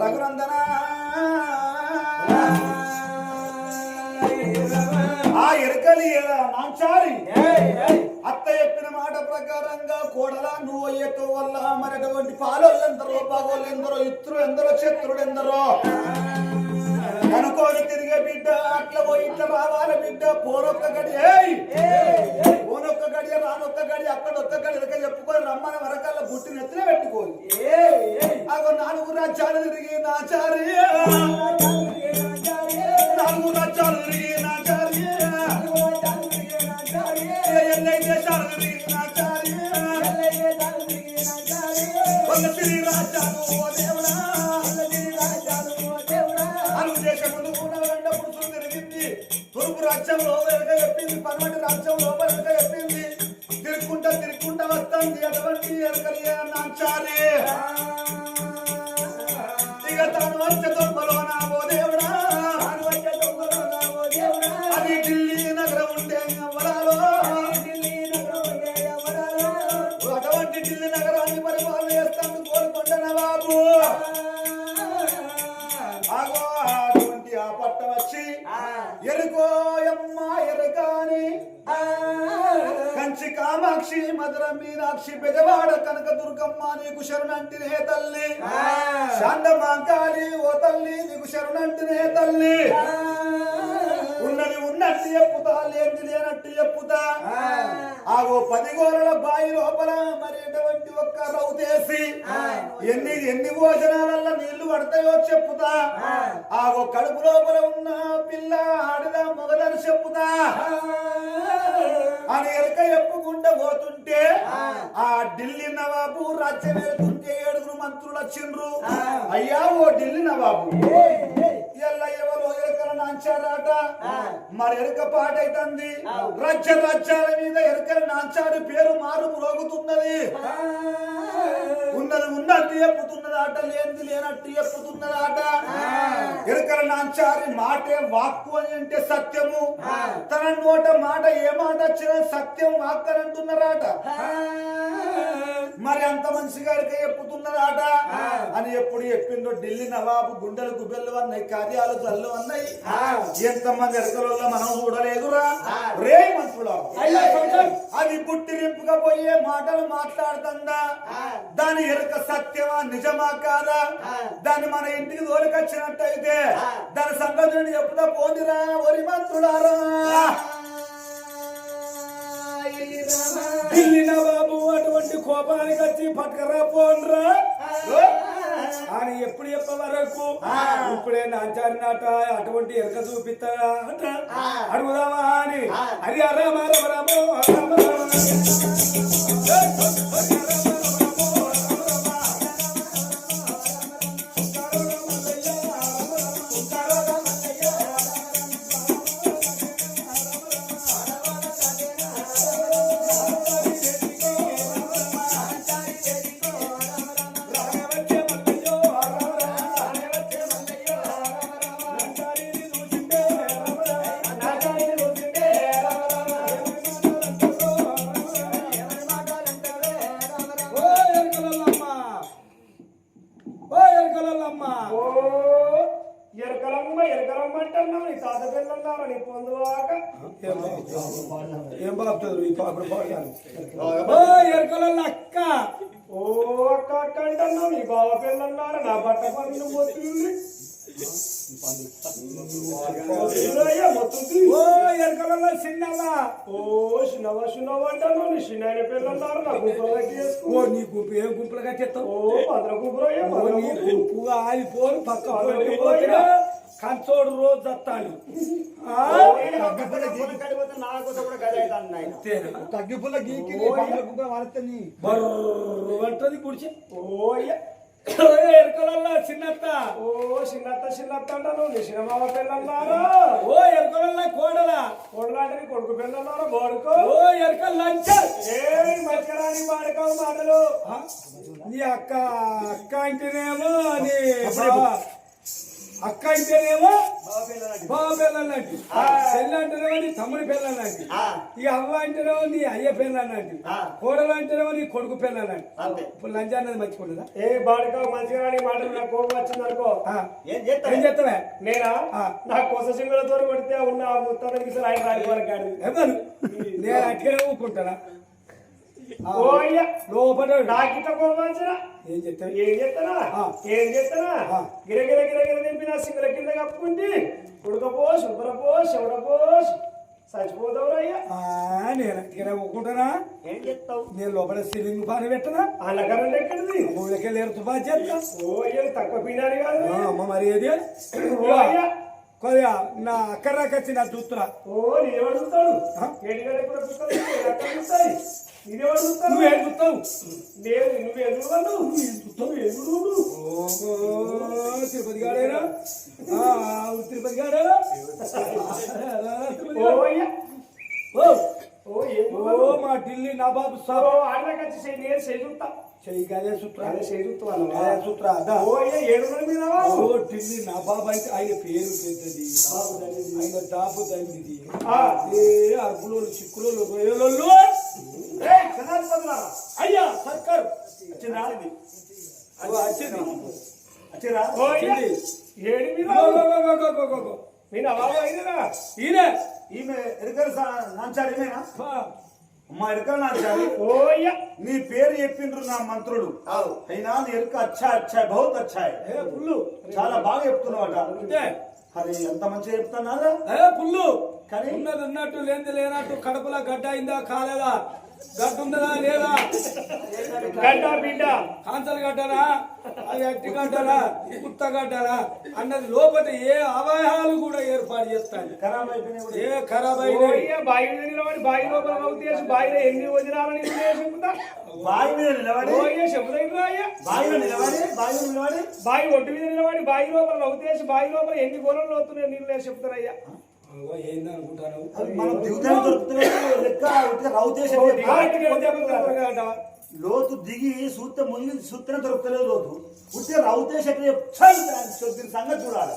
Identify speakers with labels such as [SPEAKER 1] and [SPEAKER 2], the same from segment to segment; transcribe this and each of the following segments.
[SPEAKER 1] రఘునందన. ఆ ఎరకలి మాంచారి అత్త చెప్పిన మాట ప్రకారంగా కోడలా నువ్వు అయ్యేతో వల్ల మరి అటువంటి పాలోళ్ళెందరో పాగోళ్ళు ఎందరో ఇత్రులు ఎందరో శత్రుడు ఎందరో బిడ్డ అట్లా పోయి ఇట్లా రావాలి బిడ్డ పోరొక్క గడి పోనొక్క గడి రానొక్క గడి అక్కడొక్క గడి ఇక చెప్పుకొని రమ్మని వరకల్లా గుట్టి నెత్తిన పెట్టుకోని అగో నాలుగు రాజ్యాలు తిరిగి నాచారి నాలుగు రాజ్యాలు తిరిగి నాచారి ఎన్నై దేశాలు తిరిగి నాచారి తిరిగి తూర్పు రాజ్యంలో వెనక చెప్పింది పన్నెండు రాజ్యంలో వెనక చెప్పింది. తిరుక్కుంటా తిరుక్కుంటా వస్తుంది అటువంటి ఎరకలియ నాచారి ఇక తాను వచ్చే మీనాక్షి బెజవాడ కనక దుర్గమ్మ నీకు శరణంటినే తల్లి. శాంతమాంకాళి ఓ తల్లి నీకు శరణంటినే తల్లి. ఉన్నది ఉన్నట్టు చెప్పుతా లేనిది లేనట్టు చెప్పుతా. ఆగో పది గోరల బాయి లోపల మరి ఎటువంటి ఒక్క రౌతేసి ఎన్ని ఎన్ని భోజనాలల్ల నీళ్ళు పడతాయో చెప్పుతా. ఆగో కడుపు లోపల ఉన్న పిల్ల ఆడదా మొగదని చెప్పుతా. అని ఎరక చెప్పుకుంటూ పోతుంటే ఆ. ఢిల్లీ నవాబు రాజ్యం వెళ్తుంటే ఏడుగురు మంత్రులు వచ్చిండ్రు. అయ్యా ఓ ఢిల్లీ నవాబు. ఎల్ల ఎవరో ఎరకల నాంచారాట. మరి ఎరక పాటైతుంది రాజ్య రాజ్యాల మీద ఎరకల నాంచారు పేరు మారు మ్రోగుతున్నది చెప్పుతున్నదాట లేనిది లేనట్టు చెప్పుతున్నదాట ఎరకల నాంచారి మాటే వాక్కు అని అంటే సత్యము. తన నోట మాట ఏ మాట వచ్చినా సత్యం వాక్ అని అంటున్నారాట. మరి అంత మనిషి గారికి చెప్పుతున్నదాట అని ఎప్పుడు చెప్పిండో ఢిల్లీ నవాబు గుండెలు గుబెళ్ళు అన్నాయి కార్యాలు జల్లు అన్నాయి. ఎంతమంది ఎరకలలో మనం చూడలేదురా రే అది పుట్టిరింపుగా పోయే మాటలు మాట్లాడుతుందా? దాని ఎరుక సత్యమా నిజమా కాదా? దాన్ని మన ఇంటికి దోలికొచ్చినట్టయితే దాని సంగతిని చెప్పుదా పోనిరా ఒరి మంత్రులారా.
[SPEAKER 2] ఢిల్లీ నవాబు అటువంటి కోపానికి వచ్చి పట్టుకరా పోన్రా అని ఎప్పుడు చెప్ప వరకు ఇప్పుడే నాచారినట అటువంటి ఎరక చూపిస్తా అంట అడుగుదామా అని హరి రామ రామ రామో
[SPEAKER 3] నీ పొందువాక
[SPEAKER 2] ఏం బాగుతుంది ఈ పాపడు పాడాను ఓ ఎరకలల్ల అక్క
[SPEAKER 3] ఓ అక్క అక్క అంటున్నావు నీ బావ పిల్లన్నారు నా బట్ట పనులు పోతుంది.
[SPEAKER 2] ఓ
[SPEAKER 3] ఓ నీ
[SPEAKER 2] ఓ గుంపు ఏం గుంపులుగా
[SPEAKER 3] ఓ పదర గుంపులు అయ్యా
[SPEAKER 2] ఓ నీ గుంపు ఆలిపోను పక్క కంచోడు రోజు చత్తాను
[SPEAKER 1] తగ్గిపుల్ల గీకి వాడుతుంది
[SPEAKER 2] గుడిచి ఎరకలల్ల చిన్నత్త.
[SPEAKER 3] ఓ చిన్నత్త చిన్నత్త అంటాను నీ చిన్నమావ పిల్లన్నారు
[SPEAKER 2] ఓ ఎరకలల్ల కోడల.
[SPEAKER 3] కొడలాంటి కొడుకు పిల్లన్నారు బోడుకో
[SPEAKER 2] ఓ ఎరకల లంచ
[SPEAKER 3] ఏ మధ్యరాని వాడుకోవు మాటలు.
[SPEAKER 2] నీ అక్క అక్క అంటేనేమో నీ. అక్క అయితేనేమో
[SPEAKER 1] బావ పిల్లలాంటి.
[SPEAKER 2] చెల్లి అంటేనేమో నీ తమ్ముడి పిల్లలంటి
[SPEAKER 1] ఆ,
[SPEAKER 2] ఇక అవ్వ అంటేనేమో నీ అయ్య పిల్లలంటి
[SPEAKER 1] ఆ.
[SPEAKER 2] కోడలు అంటేనేమో నీ కొడుకు పిల్లలంటి. ఇప్పుడు లంచా అన్నది మర్చిపోలేదా
[SPEAKER 3] ఏ బాడుకో మంచిగా మాటలు నాకు కోపం వచ్చింది అనుకో.
[SPEAKER 1] ఏం
[SPEAKER 2] చెప్తావే
[SPEAKER 3] నేనా. నా కొస సింగులతో కొడితే ఉన్న ముత్తానికి ఆయన కాదు.
[SPEAKER 2] ఎవరు నేను అట్లనే ఊపుకుంటానా లోపల
[SPEAKER 3] కోపం వచ్చినా?
[SPEAKER 2] ఏం చెప్తావు
[SPEAKER 3] ఏం చేస్తానా
[SPEAKER 2] ఆ.
[SPEAKER 3] ఏం చేస్తానా
[SPEAKER 2] ఆ.
[SPEAKER 3] గిర గిర గిర గిర దింపి నా సింగుల కింద కప్పుకుంది ఉడకపోసి ఉబ్బరపోసి ఎవడపోసి
[SPEAKER 2] నేను ఊపుకుంటానా
[SPEAKER 1] ఏం చేస్తావు
[SPEAKER 2] నేను లోపల సీలింగ్ పాని పెట్టనా?
[SPEAKER 3] అన్నకరం ఎక్కడిది?
[SPEAKER 2] ఊళ్ళకి లేరు తుఫా చేస్తా
[SPEAKER 3] ఓ తక్కువ పీనాలి కాదు.
[SPEAKER 2] అమ్మ మరి ఏది? కొద్దిగా నా అక్కరాకొచ్చి నా చూస్తున్నా
[SPEAKER 3] ఓ నీదేవాడు చూస్తాడు
[SPEAKER 2] ఆ?
[SPEAKER 3] ఏడుగడ్డ అక్కడ చూస్తాయి నీదేవాడు చూస్తాడు
[SPEAKER 2] నువ్వేం చూస్తావు?
[SPEAKER 3] లేదు నువ్వు వాళ్ళు నువ్వు ఎదురు
[SPEAKER 2] తిరుపతి గాడేనా? ఆ, తిరుపతి గాడు?
[SPEAKER 3] ఓ అయ్యా
[SPEAKER 2] ఓ,
[SPEAKER 3] ఓ ఏం
[SPEAKER 2] ఓ మా ఢిల్లీ నవాబు సాబ్.
[SPEAKER 3] ఆడదాకొచ్చి చేయి నేను చేయి చూస్తా.
[SPEAKER 2] చెయ్యి గదే సూత్ర.
[SPEAKER 3] అదే చేయి చూస్తాను
[SPEAKER 2] గదే సూత్ర అదా.
[SPEAKER 3] ఓ మీద
[SPEAKER 2] ఢిల్లీ నవాబ్ అంటే ఆయన పేరు పెద్దది ఆయన దాపు
[SPEAKER 3] ఆ.
[SPEAKER 2] ఏ అర్బులు చిక్కులు రొయ్యలు అయ్యా సర్కార్.
[SPEAKER 1] వచ్చిందా?
[SPEAKER 2] వచ్చింది
[SPEAKER 1] వచ్చిరా?
[SPEAKER 3] ఏడు మీద అయినరా
[SPEAKER 2] ఈయన?
[SPEAKER 1] ఈమె ఎరకల నాంచారి ఈమెనా? అమ్మా ఎరకల నాంచారి నీ పేరు చెప్పిండ్రు నా మంత్రుడు అయినా నీ ఎరుక అచ్చా అచ్చా బహుత్ అచ్చా
[SPEAKER 2] పుల్లు.
[SPEAKER 1] చాలా బాగా చెప్తున్నావట.
[SPEAKER 2] అంటే?
[SPEAKER 1] అది ఎంత మంచిగా చెప్తున్నారా
[SPEAKER 2] ఏ పుల్లు.
[SPEAKER 1] కానీ-
[SPEAKER 2] ఉన్నది ఉన్నట్టు లేనిది లేనట్టు కడుపులో గడ్డ అయిందా కాలేదా? గడ్డ ఉందా లేదా?
[SPEAKER 3] గడ్డ బిడ్డ.
[SPEAKER 2] కాంతలు గడ్డనా అది అట్టి గడ్డనా కుత్త గడ్డనా అన్నది లోపల ఏ అవయవాలు కూడా ఏర్పాటు చేస్తాను. ఏ ఖరాబ్ అయినాయి?
[SPEAKER 3] అయ్యా బావి మీద నిలబడి బావి లోపల నవ్వుతేసి బావిలో ఎన్ని వదిలాలని
[SPEAKER 1] బావి మీద నిలబడి. నిలబడి నిలబడి.
[SPEAKER 3] బావి ఒడ్డు మీద నిలబడి బావి లోపల బావి లోపల ఎన్ని గోళంలో అవుతున్నాయి నీళ్ళు చెప్తారయ్యా
[SPEAKER 1] లోతు దిగి సూత్త మునిగి సూత్రం దొరుకుతలేదు లోతు. ఉట్టిగా రౌతేశం దీని సంగతి చూడాలి.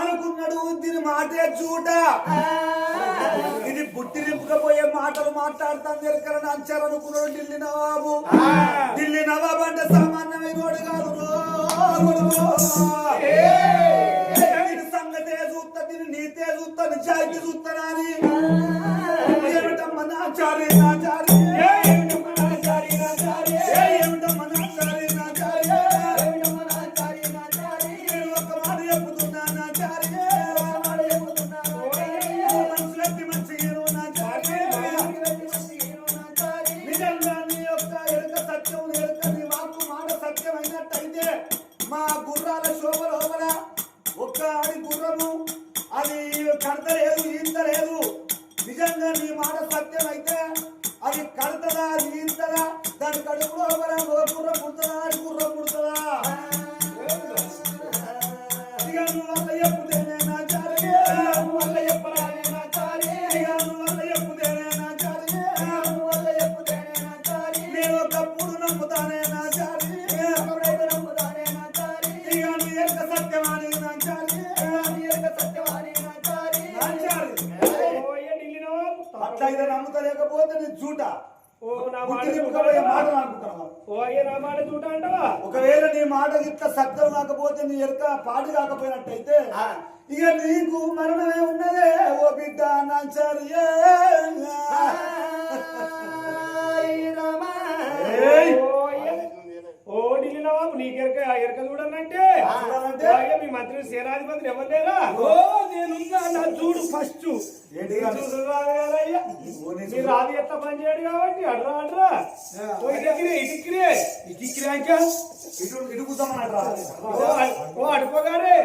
[SPEAKER 1] అనుకున్నాడు దీని మాటే చూట ఇది బుట్టి నింపుకపోయే మాటలు మాట్లాడతాను ఎరకలని అంచారు అనుకున్నాడు ఢిల్లీ నవాబు. ఢిల్లీ నవాబు అంటే సామాన్యమే కూడా కాదు. చూస్తా నిజాయితీ చూస్తానా అని ఏమిటమ్మా నాచారి నాచారి అట్లయితే నమ్ముతలేకపోతే నీ జూట.
[SPEAKER 3] నా నా
[SPEAKER 1] ఒకవేళ నీ మాట గిట్ట సత్యం కాకపోతే నీ ఎరుక పాడు కాకపోయినట్టయితే ఇక నీకు మరణమే ఉన్నదే ఓ బిడ్డ నాచార్య
[SPEAKER 3] నీకు ఎరక ఆ ఎరక చూడాలంటే అయ్యా మీ మంత్రి సేనాధిపతులు ఎవరు లేరా?
[SPEAKER 2] ఓ నేనున్నా నా చూడు ఫస్ట్.
[SPEAKER 3] రాదు మీరు ఎట్లా పని చేయడు కాబట్టి అడ్రా అడ్రా. ఇటుకిరే ఇటుకిరే
[SPEAKER 2] ఇదిక్కిరాక
[SPEAKER 1] ఇటు ఇటు కూర్చోమన్నట్రా
[SPEAKER 3] ఓ అడ్- ఓ అడుపగారే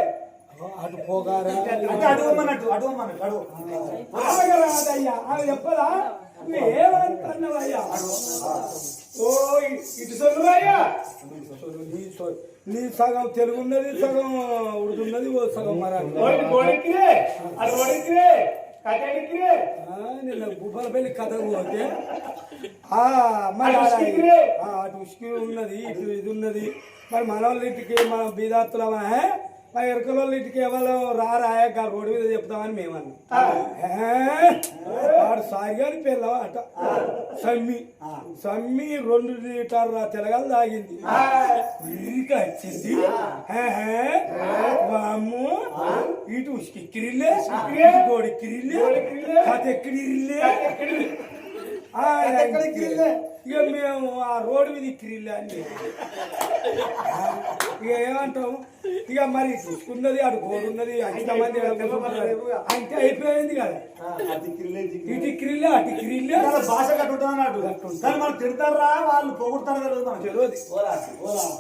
[SPEAKER 2] అటు పోగారా?
[SPEAKER 1] అంటే అడుగుమన్నట్టు అడుగుమన్నట్టు అడుగు.
[SPEAKER 2] చెప్పదా
[SPEAKER 3] ఓ ఇటు సొల్లురాయ్యా
[SPEAKER 2] నీ సగం తెలుగు ఉన్నది సగం ఉడుతున్నది ఓ సగం నిన్న భూపాలపల్లి కథకు పోతే.
[SPEAKER 3] అటు
[SPEAKER 2] ఉస్కి ఉన్నది ఇటు ఇది ఉన్నది. మరి మన వాళ్ళ ఇంటికి మన బీదాత్తులమా మా ఎరకలో ఇంటికి ఎవరో రా రాయక రోడ్డు మీద చెప్తామని మేమన్నాం. వాడు సాయి గారి పిల్ల అట. సమ్మి. సమ్మి రెండు లీటర్ తెలగలు తాగింది. ఇంకా వచ్చింది వాము ఇటు ఉసికిరిల్లే గోడి కిరిల్లే కథ ఎక్కిరిల్లే ఇక మేము ఆ రోడ్డు మీద ఎక్కిరిల్లే అని ఇక ఏమంటాం? ఇక మరి చూసుకున్నది అటు గోడున్నది అంతమంది అంటే అయిపోయింది కదా. ఇటు ఎక్కిరిల్లే అటు ఎక్కిరిల్లే
[SPEAKER 1] వాళ్ళ భాష కట్టుంటుంది అన్నాడు కానీ మనం తిడతారా? వాళ్ళు పొగుడతారు
[SPEAKER 2] తెలియదు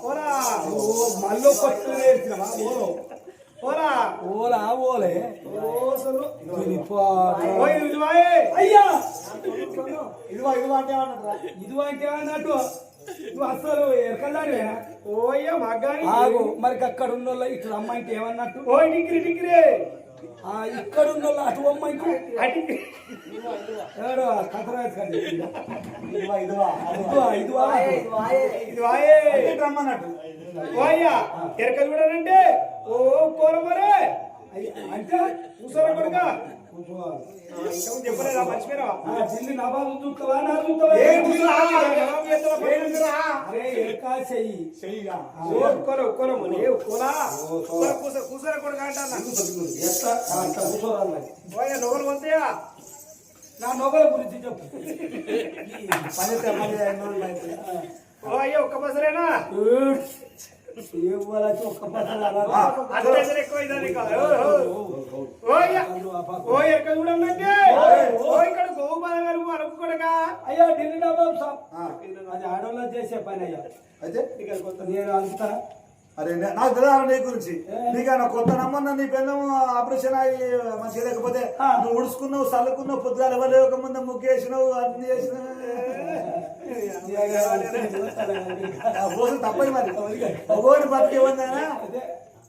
[SPEAKER 3] పోరా
[SPEAKER 2] ఓ మళ్ళీ కొత్త ఓలా ఓలే
[SPEAKER 3] ఓసలు
[SPEAKER 2] పాడు.
[SPEAKER 3] ఓయ్ నిజమాయే
[SPEAKER 2] అయ్యా
[SPEAKER 1] ఇదిగో ఇదిగో అంటే
[SPEAKER 2] అంటే నువ్వు అసలు ఎరకల్లాడివేనా
[SPEAKER 3] ఓయ్య మగ్గాని
[SPEAKER 2] ఆగు మరి అక్కడ ఉన్న వాళ్ళు ఇటు అమ్మాయికి ఏమన్నట్టు
[SPEAKER 3] ఓయ్ డిగ్రీ డిగ్రీ
[SPEAKER 2] ఆ ఇక్కడ ఉన్న అటు ఎవడు కథరాజు కానీ
[SPEAKER 1] ఇదిగో ఇదిగో
[SPEAKER 2] ఇదివా ఇదివా
[SPEAKER 3] ఇది వాయే
[SPEAKER 1] రమ్మన్నట్టు
[SPEAKER 3] ఓయ్యా ఎరక చూడనంటే ఓ కోర మరే
[SPEAKER 2] అంటే
[SPEAKER 3] కూసోర కొడుక
[SPEAKER 2] కూర్చోవాలి.
[SPEAKER 3] చెప్పలేదా మర్చిపోయినావా?
[SPEAKER 2] ఆ ఢిల్లీ నవాబు చూస్తావా నా చూస్తావా? చెయ్యి.
[SPEAKER 1] చెయ్యిగా.
[SPEAKER 3] ఒక్కోరు ఒక్కోరు మని ఒక్కోలా కూస కూసోర కొడుక ఓయ్య నోరు వంతయా?
[SPEAKER 2] నా నొగల గురించి చెప్పు.
[SPEAKER 1] పని
[SPEAKER 3] ఒక్క బసరేనా
[SPEAKER 2] అయ్యా. ఢిల్లీ అది ఆడవాళ్ళు చేసే పని అయ్యా.
[SPEAKER 1] అయితే?
[SPEAKER 2] నేను అనుకున్నా
[SPEAKER 1] అరే నాకు తెలియదు నీ గురించి. నీకన్నా కొత్త నమ్మన్న నీ పెళ్ళం ఆపరేషన్ అయ్యి మంచిగా లేకపోతే. నువ్వు ఉడుచుకున్నావు చల్లుకున్నావు పొద్దుగాల ఇవ్వలేక ముందు ముగ్గేసినావు అన్ని చేసినావు. ಹೋದ್ರೆ ತಪ್ಪಲ್ಲಿ ಮಾಡಿ ಅವ್ರಿಗೆ ಅವಾರ್ಡ್ ಪಾಪಿಗೆ ಬಂದಾನ